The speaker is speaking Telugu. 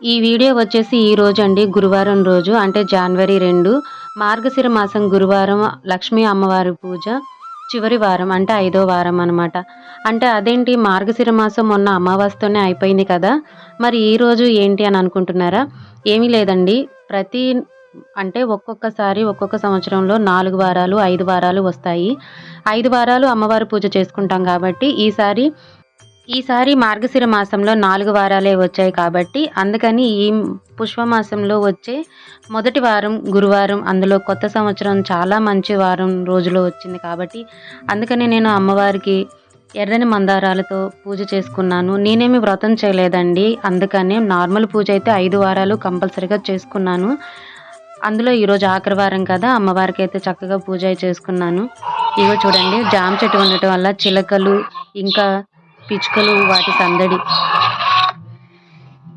ఈ వీడియో వచ్చేసి ఈ రోజు అండి గురువారం రోజు అంటే జనవరి రెండు మార్గశిర మాసం గురువారం లక్ష్మీ అమ్మవారి పూజ చివరి వారం అంటే ఐదో వారం అనమాట అంటే అదేంటి మార్గశిర మాసం మొన్న అమావాస్యతోనే అయిపోయింది కదా మరి ఈ రోజు ఏంటి అని అనుకుంటున్నారా? ఏమీ లేదండి. ప్రతి అంటే ఒక్కొక్కసారి ఒక్కొక్క సంవత్సరంలో నాలుగు వారాలు ఐదు వారాలు వస్తాయి. ఐదు వారాలు అమ్మవారి పూజ చేసుకుంటాం కాబట్టి ఈసారి ఈసారి మార్గశిర మాసంలో నాలుగు వారాలే వచ్చాయి కాబట్టి అందుకని ఈ పుష్పమాసంలో వచ్చే మొదటి వారం గురువారం అందులో కొత్త సంవత్సరం చాలా మంచి వారం రోజులో వచ్చింది కాబట్టి అందుకని నేను అమ్మవారికి ఎర్రని మందారాలతో పూజ చేసుకున్నాను. నేనేమి వ్రతం చేయలేదండి. అందుకనే నార్మల్ పూజ అయితే ఐదు వారాలు కంపల్సరీగా చేసుకున్నాను. అందులో ఈరోజు ఆఖరి వారం కదా అమ్మవారికి అయితే చక్కగా పూజ చేసుకున్నాను. ఇగో చూడండి జామ చెట్టు ఉండటం వల్ల చిలకలు ఇంకా పిచ్చుకలు వాటి సందడి.